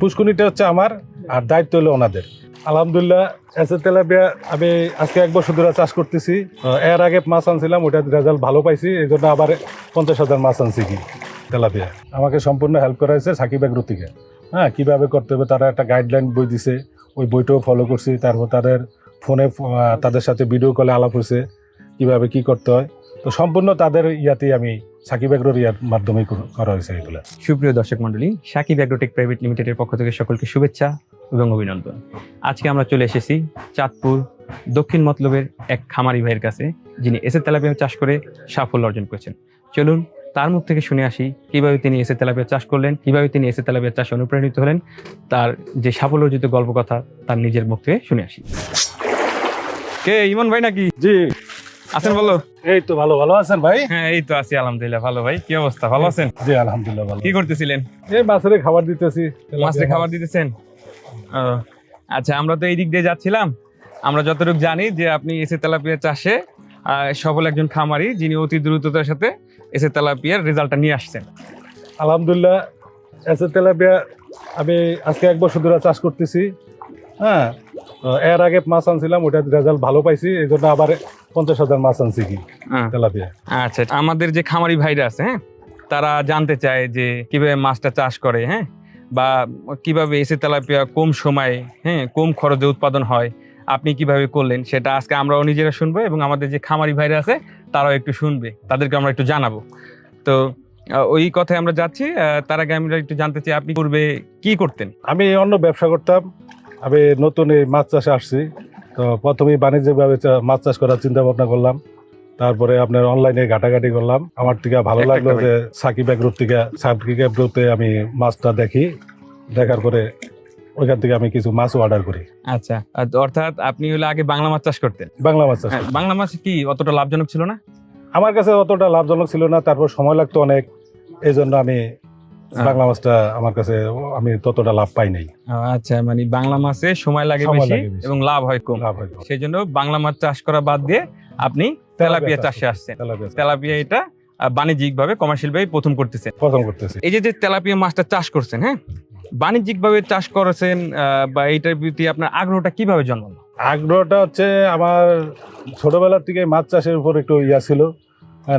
পুষ্কুনিটা হচ্ছে আমার, আর দায়িত্ব হলো ওনাদের। আলহামদুলিল্লাহ, এসে তেলাপিয়া, আমি আজকে এক বছর ধরে চাষ করতেছি। এর আগে মাছ আনছিলাম ওটার রেজাল্ট ভালো পাইছি, এই জন্য আবার পঞ্চাশ হাজার মাছ আনছি কি, তেলাপিয়া। আমাকে সম্পূর্ণ হেল্প করা হয়েছে সাকিব এগ্রো থেকে হ্যাঁ কীভাবে করতে হবে, তারা একটা গাইডলাইন বই দিছে, ওই বইটাও ফলো করছি, তারপর তাদের ফোনে তাদের সাথে ভিডিও কলে আলাপ হয়েছে, কীভাবে কি করতে হয়। তো সম্পূর্ণ তাদের ইয়াতেই আমি সাকিব এগ্রোর ইয়ার মাধ্যমেই কর- করা হয়েছে এগুলো। সুপ্রিয় দর্শক মন্ডলী সাকিব অ্যাগ্রোটেক প্রাইভেট লিমিটেডের পক্ষ থেকে সকলকে শুভেচ্ছা এবং অভিনন্দন। আজকে আমরা চলে এসেছি চাঁদপুর দক্ষিণ মতলবের এক খামারি ভাইয়ের কাছে যিনি এসে তেলাপিয়া চাষ করে সাফল্য অর্জন করেছেন। চলুন তার মুখ থেকে শুনে আসি কীভাবে তিনি এসে তেলাপিয়া চাষ করলেন কীভাবে তিনি এসে তেলাপিয়া চাষে অনুপ্রাণিত হলেন তার যে সাফল্য অর্জিত গল্প কথা তার নিজের মুখ থেকে শুনে আসি। কে ইমন ভাই নাকি? জি। আছেন বলো এই তো ভালো ভালো আছেন ভাই? হ্যাঁ এই তো আছি আলহামদুলিল্লাহ ভালো ভাই। কি অবস্থা? ভালো আছেন? জি আলহামদুলিল্লাহ ভালো। কি করতেছিলেন? এই মাছের খাবার দিতেছি। মাছের খাবার দিতেছেন? আচ্ছা আমরা তো এই দিক দিয়ে যাচ্ছিলাম। আমরা যতটুকু জানি যে আপনি এসে তেলাপিয়া চাষে সফল একজন খামারি যিনি অতি দ্রুততার সাথে এসে তেলাপিয়ার রেজাল্টটা নিয়ে আসছেন। আলহামদুলিল্লাহ এসে তেলাপিয়া আমি আজকে এক বছর ধরে চাষ করতেছি। হ্যাঁ এর আগে মাছ আনছিলাম ওটার রেজাল্ট ভালো পাইছি এই জন্য আবার পঞ্চাশ হাজার মাছ আনছি কি। তেলাপিয়া। আচ্ছা আমাদের যে খামারি ভাইরা আছে হ্যাঁ তারা জানতে চায় যে কীভাবে মাছটা চাষ করে হ্যাঁ বা কীভাবে এসে তেলাপিয়া কম সময়ে হ্যাঁ কম খরচে উৎপাদন হয় আপনি কীভাবে করলেন সেটা আজকে আমরাও নিজেরা শুনব এবং আমাদের যে খামারি ভাইরা আছে তারাও একটু শুনবে তাদেরকে আমরা একটু জানাব। তো ওই কথায় আমরা যাচ্ছি তার আগে আমরা একটু জানতে চাই আপনি পূর্বে কি করতেন? আমি অন্য ব্যবসা করতাম আমি নতুন এই মাছ চাষে আসছি। তো প্রথমেই বাণিজ্যিকভাবে মাছ চাষ করার চিন্তা ভাবনা করলাম। তারপরে আপনার অনলাইনে ঘাটাঘাটি করলাম। আমার থেকে ভালো লাগল যে সাকিব গ্রুপ থেকে সাকিব গ্রুপে আমি মাছটা দেখি। দেখার পরে ওইখান থেকে আমি কিছু মাছও অর্ডার করি। আচ্ছা অর্থাৎ আপনি হলে আগে বাংলা মাছ চাষ করতেন? বাংলা মাছ চাষ হ্যাঁ, বাংলা মাছ কি অতটা লাভজনক ছিল না? আমার কাছে অতটা লাভজনক ছিল না তারপর সময় লাগতো অনেক। এই জন্য আমি বাংলা মাছটা আমার কাছে আমি ততটা লাভ পাই নাই। আচ্ছা মানে বাংলা মাছে সময় লাগে বেশি এবং লাভ হয় কম। সেই জন্য বাংলা মাছ চাষ করা বাদ দিয়ে আপনি তেলাপিয়া চাষে আসছেন। তেলাপিয়া। এটা বাণিজ্যিক ভাবে কমার্শিয়াল ভাবে প্রথম করতেছেন। প্রথম এই যে যে তেলাপিয়া মাছটা চাষ করছেন হ্যাঁ? বাণিজ্যিক ভাবে চাষ করেছেন বা এইটার প্রতি আপনার আগ্রহটা কীভাবে জন্মালো? আগ্রহটা হচ্ছে আমার ছোটবেলার থেকে মাছ চাষের উপর একটু ইয়া ছিল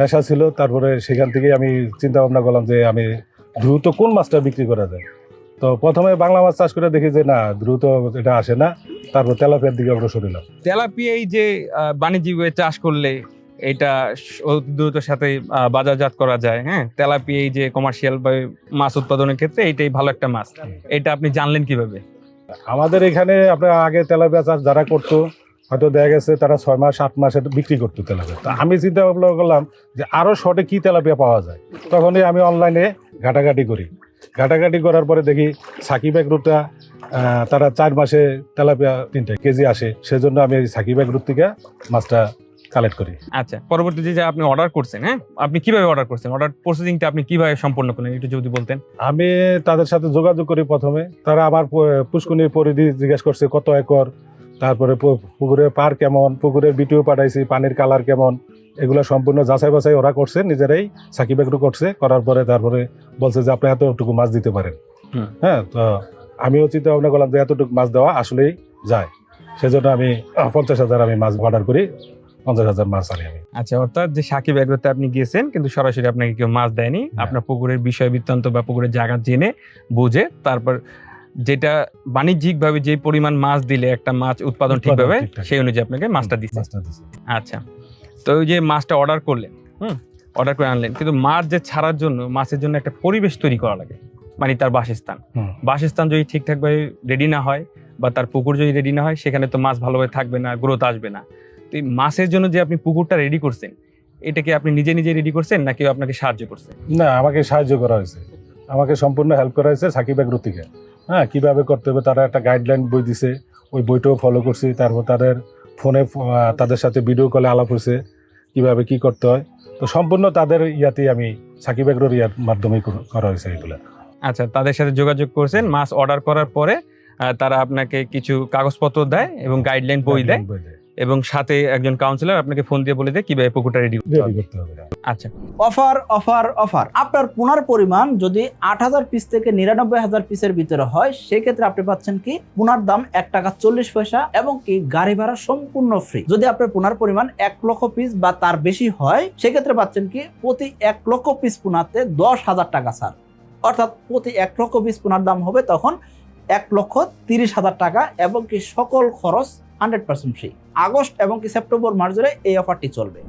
নেশা ছিল। তারপরে সেখান থেকে আমি চিন্তা ভাবনা করলাম যে আমি দ্রুত কোন মাছটা বিক্রি করা যায়? তো প্রথমে বাংলা মাছ চাষ করে দেখি যে না দ্রুত এটা আসে না। তারপর তেলাপিয়ার দিকে অগ্রসর হলাম। তেলাপিয়া এই যে বাণিজ্যিক ভাবে চাষ করলে এটা অতি দ্রুতর সাথে বাজারজাত করা যায় হ্যাঁ? তেলাপিয়া এই যে কমার্শিয়াল বা মাছ উৎপাদনের ক্ষেত্রে এটাই ভালো একটা মাছ। এটা আপনি জানলেন কীভাবে? আমাদের এখানে আপনার আগে তেলাপিয়া চাষ যারা করতো হয়তো দেখা গেছে তারা ছয় মাস সাত মাসে বিক্রি করতো তেলাপিয়া। তো আমি চিন্তা ভাবনা করলাম যে আরও শর্টে কী তেলাপিয়া পাওয়া যায়? তখনই আমি অনলাইনে ঘাটাঘাটি করি। ঘাটাঘাটি করার পরে দেখি সাকিব এগ্রুটা তারা চার মাসে তেলাপিয়া তিনটে কেজি আসে। সেজন্য আমি এই সাকিব এগ্রুর থেকে মাছটা কালেক্ট করি। আচ্ছা পরবর্তীতে যে আপনি অর্ডার করছেন হ্যাঁ? আপনি কীভাবে অর্ডার করছেন? অর্ডার প্রসেসিংটা আপনি কীভাবে সম্পন্ন করলেন একটু যদি বলতেন। আমি তাদের সাথে যোগাযোগ করি প্রথমে। তারা আমার পুষ্কুনির পরিধি জিজ্ঞেস করছে কত একর তারপরে পুকুরের পার কেমন পুকুরের বিটিও পাঠাইছি পানির কালার কেমন এগুলো সম্পূর্ণ যাচাই বাছাই ওরা করছে নিজেরাই সাকিব একটু করছে করার পরে তারপরে বলছে যে আপনি এতটুকু মাছ দিতে পারেন। হ্যাঁ তো আমিও চিন্তা ভাবনা করলাম যে এতটুকু মাছ দেওয়া আসলেই যায়। সেজন্য আমি পঞ্চাশ হাজার আমি মাছ অর্ডার করি পঞ্চাশ হাজার মাছ আনি আমি। আচ্ছা অর্থাৎ যে সাকিব এগ্রোতে আপনি গিয়েছেন কিন্তু সরাসরি আপনাকে কেউ মাছ দেয়নি আপনার পুকুরের বিষয় বৃত্তান্ত বা পুকুরের জায়গা জেনে বুঝে তারপর যেটা বাণিজ্যিক ভাবে যে পরিমাণ মাছ দিলে একটা মাছ উৎপাদন ঠিক হবে সেই অনুযায়ী আপনাকে মাছটা দিচ্ছে আচ্ছা। তো ওই যে মাছটা অর্ডার করলেন হুম? অর্ডার করে আনলেন। কিন্তু মাছ যে ছাড়ার জন্য মাছের জন্য একটা পরিবেশ তৈরি করা লাগে মানে তার বাসস্থান। বাসস্থান যদি ঠিকঠাকভাবে রেডি না হয় বা তার পুকুর যদি রেডি না হয় সেখানে তো মাছ ভালোভাবে থাকবে না গ্রোথ আসবে না। তো এই মাছের জন্য যে আপনি পুকুরটা রেডি করছেন এটা কি আপনি নিজে নিজে রেডি করছেন নাকি আপনাকে সাহায্য করছে? না আমাকে সাহায্য করা হয়েছে। আমাকে সম্পূর্ণ হেল্প করা হয়েছে সাকিব থেকে হ্যাঁ কীভাবে করতে হবে? তারা একটা গাইডলাইন বই দিছে। ওই বইটাও ফলো করছি। তারপর তাদের ফোনে তাদের সাথে ভিডিও কলে আলাপ হয়েছে কীভাবে কী করতে হয়। তো সম্পূর্ণ তাদের ইয়াতেই আমি সাকিব এগ্রোর ইয়ার মাধ্যমে করা হয়েছে এগুলো। আচ্ছা তাদের সাথে যোগাযোগ করছেন। মাছ অর্ডার করার পরে তারা আপনাকে কিছু কাগজপত্র দেয় এবং গাইডলাইন বই দেয়। বই দেয়। এবং সাথে একজন কাউন্সিলর আপনাকে ফোন দিয়ে বলে দেয় কীভাবে পুকুরটা রেডি করতে হবে। আচ্ছা। অফার অফার অফার আপনার পোনার পরিমাণ যদি আট হাজার পিস থেকে নিরানব্বই হাজার পিসের ভিতরে হয় সেক্ষেত্রে আপনি পাচ্ছেন কি পোনার দাম এক টাকা চল্লিশ পয়সা এবং কি গাড়ি ভাড়া সম্পূর্ণ ফ্রি যদি আপনার পোনার পরিমাণ এক লক্ষ পিস বা তার বেশি হয় সেক্ষেত্রে পাচ্ছেন কি প্রতি এক লক্ষ পিস পুনাতে দশ হাজার টাকা ছাড়। অর্থাৎ প্রতি এক লক্ষ পিস পোনার দাম হবে তখন এক লক্ষ তিরিশ হাজার টাকা এবং কি সকল খরচ হান্ড্রেড পার্সেন্ট ফ্রি আগস্ট এবং কি সেপ্টেম্বর মাস ধরে এই অফারটি চলবে।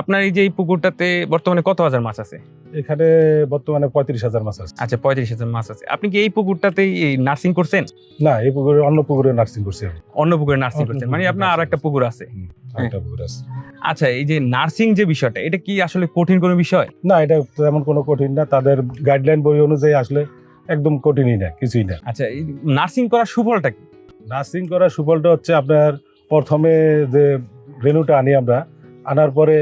আপনার এই যে এই পুকুরটাতে বর্তমানে কত হাজার মাছ আছে? এখানে বর্তমানে পঁয়ত্রিশ হাজার মাছ আছে। আচ্ছা পঁয়ত্রিশ হাজার মাছ আছে। আপনি কি এই পুকুরটাতেই নার্সিং করছেন? না এই পুকুরে অন্য পুকুরে নার্সিং করছি অন্য পুকুরে নার্সিং করছেন। মানে আপনার আর একটা পুকুর আছে। আরেকটা পুকুর আছে। আচ্ছা এই যে নার্সিং যে বিষয়টা এটা কি আসলে কঠিন কোনো বিষয়? না এটা তেমন কোনো কঠিন না। তাদের গাইডলাইন বই অনুযায়ী আসলে একদম কঠিনই না কিছুই না। আচ্ছা নার্সিং করার সুফলটা কি? নার্সিং করার সুফলটা হচ্ছে আপনার প্রথমে যে রেনুটা আনি আমরা আনার পরে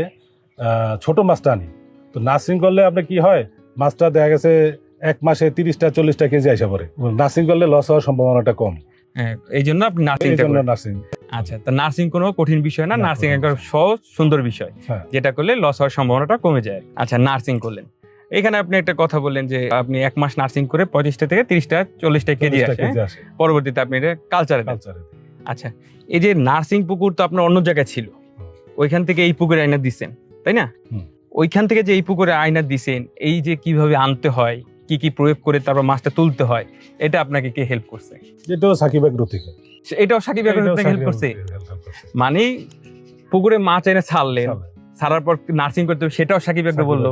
ছোট মাছটা আনি। তো নার্সিং করলে আপনার কি হয়? মাছটা দেখা গেছে এক মাসে তিরিশটা চল্লিশটা কেজি আসা পরে নার্সিং করলে লস হওয়ার সম্ভাবনাটা কম। হ্যাঁ, এই জন্য আপনি নার্সিং আচ্ছা তা নার্সিং কোনো কঠিন বিষয় না না, নার্সিং একটা সহজ সুন্দর বিষয়। হ্যাঁ। যেটা করলে লস হওয়ার সম্ভাবনাটা কমে যায়। আচ্ছা নার্সিং করলেন। এখানে আপনি একটা কথা বললেন যে আপনি এক মাস নার্সিং করে পঁচিশটা থেকে তিরিশটা চল্লিশটা কেজি আসে। পরবর্তীতে আপনি এটা কালচারে আচ্ছা এই যে নার্সিং পুকুর তো আপনার অন্য জায়গায় ছিল। ওইখান থেকে এই পুকুরে আয়না দিচ্ছেন তাই না? ওইখান থেকে যে এই পুকুরে আয়না দিছেন এই যে কীভাবে আনতে হয় কি কি প্রয়োগ করে তারপর মাছটা তুলতে হয় এটা আপনাকে কে হেল্প করছে? এটাও সাকিব এগ্রো থেকে এটাও সাকিব হেল্প এগ্রো থেকে help করছে। মানে পুকুরে মাছ এনে ছাড়লেন। ছাড়ার পর নার্সিং করতে হবে সেটাও সাকিব একটা বলল।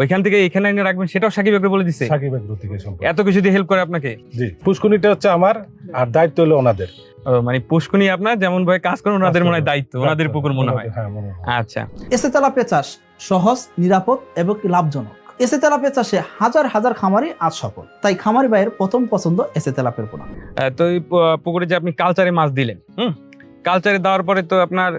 ওইখান থেকে এখানে এনে রাখবেন সেটাও সাকিব একটা বলে দিছে। সাকিব এগ্রো থেকে সম্পর্ক। এত কিছু দিয়ে হেল্প করে আপনাকে? জি পুষ্কুনিটা হচ্ছে আমার আর দায়িত্ব হলো ওনাদের। মানে পুষ্কুনি আপনার যেমন ভাবে কাজ করেন ওনাদের মনে হয় দায়িত্ব ওনাদের পুকুর মনে হয়। হ্যাঁ আচ্ছা। এসে তেলাপিয়া চাষ সহজ নিরাপদ এবং লাভজনক। এসে তেলাপিয়া চাষে হাজার হাজার খামারি আজ সফল। তাই খামারি ভাইয়ের প্রথম পছন্দ এসে তেলাপিয়ার পোনা। তো এই পুকুরে যে আপনি কালচারে মাছ দিলেন হুম? কালচারে দেওয়ার পরে তো আপনার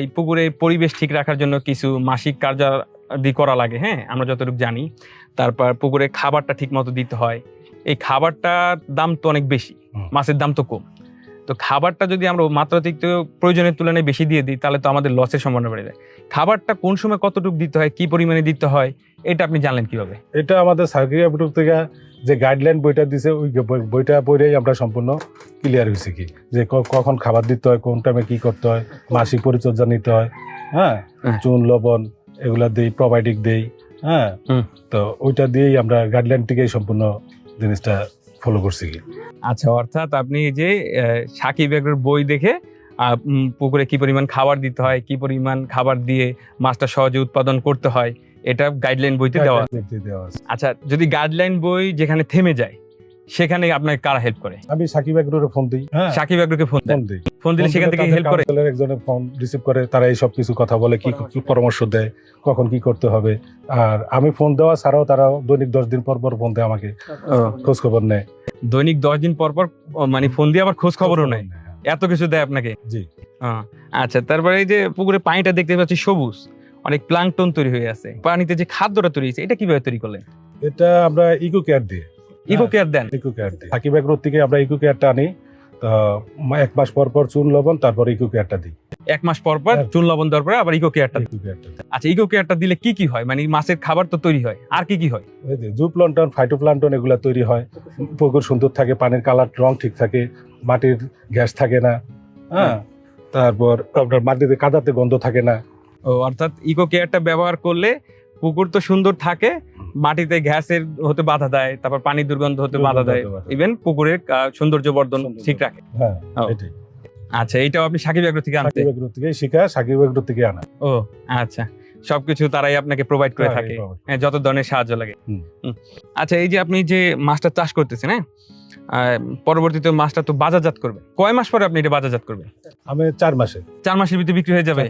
এই পুকুরে পরিবেশ ঠিক রাখার জন্য কিছু মাসিক কার্যাদি করা লাগে হ্যাঁ? আমরা যতটুকু জানি। তারপর পুকুরে খাবারটা ঠিক মতো দিতে হয়। এই খাবারটার দাম তো অনেক বেশি মাছের দাম তো কম। তো খাবারটা যদি আমরা মাত্রাতিরিক্ত প্রয়োজনের তুলনায় বেশি দিয়ে দিই তাহলে তো আমাদের লসের সম্ভাবনা বেড়ে যায়। খাবারটা কোন সময় কতটুকু দিতে হয় কি পরিমাণে দিতে হয় এটা আপনি জানলেন কীভাবে? এটা আমাদের সার্কিট থেকে যে গাইডলাইন বইটা দিছে ওই বইটা পড়েই আমরা সম্পূর্ণ ক্লিয়ার হয়েছি কি? যে কখন খাবার দিতে হয় কোন টাইমে কি করতে হয় মাসিক পরিচর্যা নিতে হয় হ্যাঁ? হ্যাঁ। চুন লবণ এগুলা দেই প্রোবায়োটিক দেই হ্যাঁ? তো ওইটা দিয়েই আমরা গাইডলাইন থেকেই সম্পূর্ণ জিনিসটা ফলো করছি কি? আচ্ছা অর্থাৎ আপনি যে সাকিব এগ্রোর বই দেখে পুকুরে কি পরিমাণ খাবার দিতে হয় কি পরিমাণ খাবার দিয়ে মাছটা সহজে উৎপাদন করতে হয় এটা গাইডলাইন বইতে দেওয়া। আচ্ছা যদি গাইডলাইন বই যেখানে থেমে যায় সেখানে আপনাকে কারা হেল্প করে? আমি সাকিব এগ্রোর ফোন দিই। হ্যাঁ। সাকিব এগ্রোকে ফোন ফোন দিই। ফোন দিলে সেখান থেকে হেল্প করে। কাউন্সিলর একজনের ফোন রিসিভ করে তারা এই সব কিছু কথা বলে কি কি পরামর্শ দেয় কখন কি করতে হবে। আর আমি ফোন দেওয়া ছাড়াও তারা দৈনিক দশ দিন পর পর ফোন দেয় আমাকে। খোঁজ খবর নেয়। দৈনিক দশ দিন পর পর মানে ফোন দিয়ে আবার খোঁজ খবরও নেয়। এত কিছু দেয় আপনাকে? জি। আহ, আচ্ছা তারপরে এই যে পুকুরে পানিটা দেখতে পাচ্ছি সবুজ। অনেক প্লাংটন তৈরি হয়ে আছে। পানিতে যে খাদ্যটা তৈরি হয়েছে এটা কীভাবে তৈরি করলেন? এটা আমরা ইকো কেয়ার দিই ইকো কেয়ার দেন? ইকো কেয়ার দিই সাকিব এগ্রোর থেকে আমরা ইকো কেয়ারটা আনি এক মাস পর পর চুন লবণ তারপর ইকো কেয়ারটা দিই। এক মাস পর পর হ্যাঁ। চুন লবণ দেওয়ার পরে আবার ইকো কেয়ারটা। আচ্ছা ইকো কেয়ারটা দিলে কি কি হয়? মানে মাছের খাবার তো তৈরি হয় আর কি কি হয়? এই যে জু প্লান্টন ফাইটো প্লান্টন এগুলা তৈরি হয়। পুকুর সুন্দর থাকে পানির কালার রং ঠিক থাকে মাটির গ্যাস থাকে না। হ্যাঁ তারপর আপনার মাটিতে কাদাতে গন্ধ থাকে না। ও অর্থাৎ ইকো কেয়ারটা ব্যবহার করলে পুকুর তো সুন্দর থাকে মাটিতে গ্যাসের হতে বাধা দেয় তারপর পানি দুর্গন্ধ হতে বাধা দেয়। ইভেন পুকুরের সৌন্দর্য। বর্ধন ঠিক রাখে। হ্যাঁ আচ্ছা এটাও আপনি সাকিব এগ্রো থেকে আনতে। সাকিব এগ্রো থেকে শিখা সাকিব এগ্রো থেকে আনা। ও আচ্ছা। সবকিছু তারাই আপনাকে প্রোভাইড করে থাকে। হ্যাঁ, যত ধরনের সাহায্য লাগে। আচ্ছা এই যে আপনি যে মাছটা চাষ করতেছেন হ্যাঁ? পরবর্তীতে মাছটা তো বাজারজাত করবে কয় মাস পরে আপনি এটা বাজারজাত করবেন? আমি চার মাসে। চার মাসের ভিতরে বিক্রি হয়ে যাবে।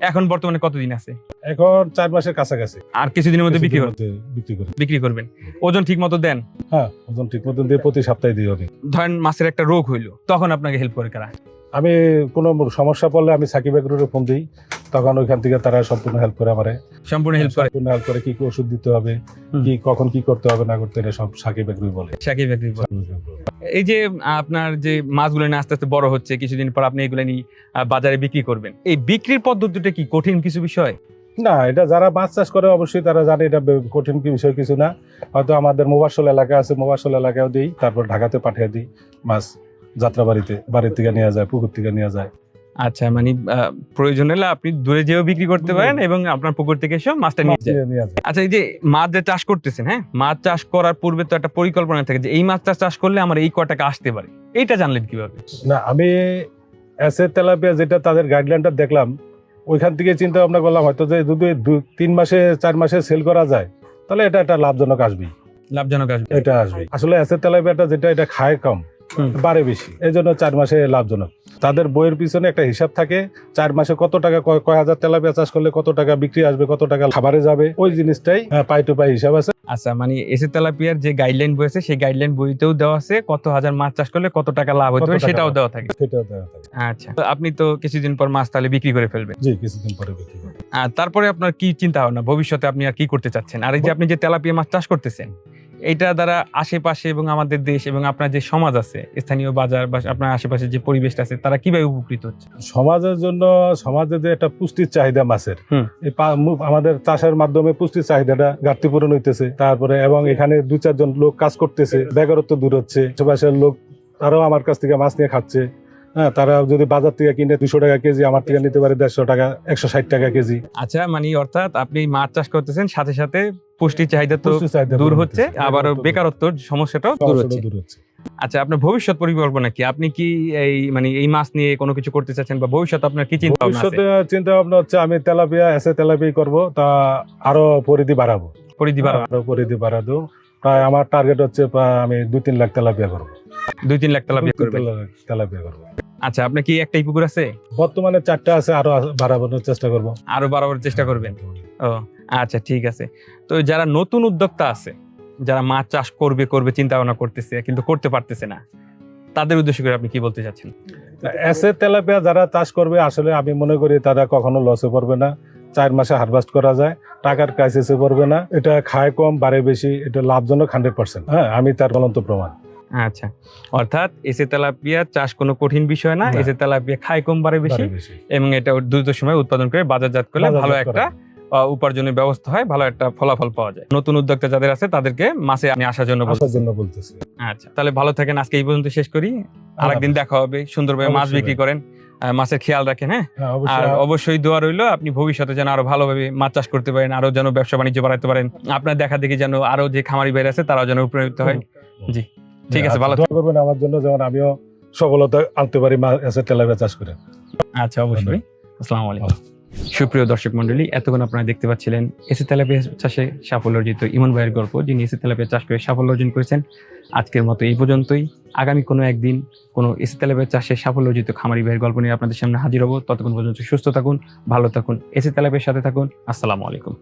এখন বর্তমানে কতদিন আছে? এখন চার মাসের কাছাকাছি। আর কিছুদিনের মধ্যে বিক্রি মধ্যে বিক্রি করি। বিক্রি করবেন। ওজন ঠিক মতো দেন? হ্যাঁ ওজন ঠিক মতন দিয়ে প্রতি সপ্তাহে দিই ধরেন মাছের একটা রোগ হইল তখন আপনাকে হেল্প করে কারা? আমি কোনো সমস্যা পড়লে আমি সাকিব এগ্রোরে ফোন দিই তখন ওইখান থেকে তারা সম্পূর্ণ হেল্প করে আমারে। সম্পূর্ণ হেল্প করে। সম্পূর্ণ হেল্প করে কি কি ওষুধ দিতে হবে কি কখন কি করতে হবে না করতে এটা সব সাকিব এগ্রোই বলে। সাকিব একটি এই যে আপনার যে মাছগুলো নিয়ে আস্তে আস্তে বড় হচ্ছে কিছুদিন পর আপনি এগুলো নিয়ে বাজারে বিক্রি করবেন। এই বিক্রির পদ্ধতিটা কি কঠিন কিছু বিষয়? না এটা যারা মাছ চাষ করে অবশ্যই তারা জানে এটা কঠিন কি বিষয় কিছু না। হয়তো আমাদের মোবাসল এলাকা আছে মোবাসল এলাকাও দিই তারপর ঢাকাতে পাঠিয়ে দিই মাছ। যাত্রাবাড়িতে বাড়ির থেকে নেওয়া যায় পুকুর থেকে নেওয়া যায়। আচ্ছা মানে প্রয়োজন হলে আপনি দূরে যেও বিক্রি করতে পারেন এবং আপনার পুকুর থেকে এসেও মাছটা নিয়ে যায়। আচ্ছা এই যে মাছ যে চাষ করতেছেন হ্যাঁ? মাছ চাষ করার পূর্বে তো একটা পরিকল্পনা থাকে যে এই মাছটা চাষ করলে আমার এই ক টাকা আসতে পারে। এইটা জানলেন কীভাবে? না আমি এসে তেলাপিয়া যেটা তাদের গাইডলাইনটা দেখলাম ওইখান থেকে চিন্তা ভাবনা করলাম হয়তো যে যদি দু- তিন মাসে চার মাসে সেল করা যায় তাহলে এটা একটা লাভজনক আসবেই। লাভজনক আসবে। এটা আসবে। আসলে এসে তেলাপিয়াটা যেটা এটা খায় কম। বাড়ে বেশি। এই জন্য চার মাসে লাভজনক। তাদের বইয়ের পিছনে একটা হিসাব থাকে চার মাসে কত টাকা কয় হাজার তেলাপিয়া চাষ করলে কত টাকা বিক্রি আসবে কত টাকা খাবারে যাবে ওই জিনিসটাই পাই টু পাই হিসাব আছে। আচ্ছা মানে এসে তেলাপিয়ার যে গাইডলাইন বই আছে সেই গাইডলাইন বইতেও দেওয়া আছে কত হাজার মাছ চাষ করলে কত টাকা লাভ হতে পারে সেটাও দেওয়া থাকে। সেটাও দেওয়া থাকে। আচ্ছা আপনি তো কিছুদিন পর মাছ তাহলে বিক্রি করে ফেলবেন। জি কিছুদিন পরে বিক্রি করব। আর তারপরে আপনার কি চিন্তা ভাবনা? ভবিষ্যতে আপনি আর কি করতে চাচ্ছেন? আর এই যে আপনি যে তেলাপিয়া মাছ চাষ করতেছেন এইটা দ্বারা আশেপাশে এবং আমাদের দেশ এবং আপনার যে সমাজ আছে স্থানীয় বাজার বা আপনার আশেপাশে যে পরিবেশটা আছে তারা কীভাবে উপকৃত হচ্ছে? সমাজের জন্য সমাজে যে একটা পুষ্টির চাহিদা মাছের এই আমাদের চাষের মাধ্যমে পুষ্টির চাহিদাটা ঘাটতি পূরণ হইতেছে। তারপরে এবং এখানে দু চারজন লোক কাজ করতেছে বেকারত্ব দূর হচ্ছে আশেপাশের লোক তারাও আমার কাছ থেকে মাছ নিয়ে খাচ্ছে। হ্যাঁ তারা যদি বাজার থেকে কিনে দুশো টাকা কেজি আমার থেকে নিতে পারে দেড়শো টাকা একশো ষাট টাকা কেজি। আচ্ছা মানে অর্থাৎ আপনি মাছ চাষ করতেছেন সাথে সাথে পুষ্টির চাহিদা তো দূর হচ্ছে আবার বেকারত্বর সমস্যাটাও দূর হচ্ছে। আচ্ছা আপনার ভবিষ্যৎ পরিকল্পনা কি? আপনি কি এই মানে এই মাছ নিয়ে কোনো কিছু করতে চাচ্ছেন বা ভবিষ্যৎ আপনার কি চিন্তা ভবিষ্যতে চিন্তা ভাবনা হচ্ছে আমি তেলাপিয়া এসে তেলাপিয়া করব তা আরও পরিধি বাড়াবো। পরিধি বাড়ানো আরও পরিধি বাড়াবো। প্রায় আমার টার্গেট হচ্ছে আমি দুই তিন লাখ তেলাপিয়া করব। দুই তিন লাখ তেলাপিয়া করবেন। তেলাপিয়া করব। আচ্ছা আপনার কি একটাই পুকুর আছে? বর্তমানে চারটা আছে আরও বাড়ানোর চেষ্টা করব। আরও বাড়াবার চেষ্টা করবেন? ও আচ্ছা ঠিক আছে। তো যারা নতুন উদ্যোক্তা আছে যারা মাছ চাষ করবে করবে চিন্তা ভাবনা করতেছে কিন্তু করতে পারতেছে না তাদের উদ্দেশ্য করে আপনি কি বলতে চাচ্ছেন? এসে তেলাপিয়া যারা চাষ করবে আসলে আমি মনে করি তারা কখনো লসে পড়বে না। চার মাসে হারভেস্ট করা যায় টাকার ক্রাইসিসে পড়বে না। এটা খায় কম বাড়ে বেশি এটা লাভজনক হান্ড্রেড পার্সেন্ট হ্যাঁ আমি তার বলন্ত প্রমাণ। আচ্ছা অর্থাৎ এসে তেলাপিয়া চাষ কোনো কঠিন বিষয় না। এসে তেলাপিয়া খায় কম বাড়ে বেশি এবং এটা দ্রুত সময় উৎপাদন করে বাজারজাত করলে ভালো একটা উপার্জনের ব্যবস্থা হয় ভালো একটা ফলাফল পাওয়া যায়। নতুন উদ্যোক্তা যাদের আছে তাদেরকে মাসে আমি আসার জন্য আসার জন্য বলতেছি। আচ্ছা তাহলে ভালো থাকেন আজকে এই পর্যন্ত শেষ করি। আরেকদিন দেখা হবে সুন্দরভাবে মাছ বিক্রি করেন মাছের খেয়াল রাখেন হ্যাঁ? হ্যাঁ আর অবশ্যই দোয়া রইল আপনি ভবিষ্যতে যেন আরও ভালোভাবে মাছ চাষ করতে পারেন আরও যেন ব্যবসা বাণিজ্য বাড়াতে পারেন। আপনার দেখা দেখি যেন আরও যে খামারি বাইরে আছে তারাও যেন উপকৃত হয়। জি ঠিক আছে, ভালো করবেন আমার জন্য যেমন আমিও সফলতা আনতে পারি মা এসে তেলাপিয়া চাষ করে। আচ্ছা অবশ্যই। আসসালামু আলাইকুম। সুপ্রিয় দর্শক মন্ডলী এতক্ষণ আপনারা দেখতে পাচ্ছিলেন এসে তেলাপিয়া চাষে সাফল্য অর্জিত ইমন ভাইয়ের গল্প, যিনি এসে তেলাপিয়া চাষ করে সাফল্য অর্জন করেছেন। আজকের মতো এই পর্যন্তই। আগামী কোনো একদিন কোনো এসে তেলাপিয়া চাষে সাফল্য অর্জিত খামারি ভাইয়ের গল্প নিয়ে আপনাদের সামনে হাজির হব। ততক্ষণ পর্যন্ত সুস্থ থাকুন, ভালো থাকুন, এসে তেলাপিয়ার সাথে থাকুন। আসসালামু আলাইকুম।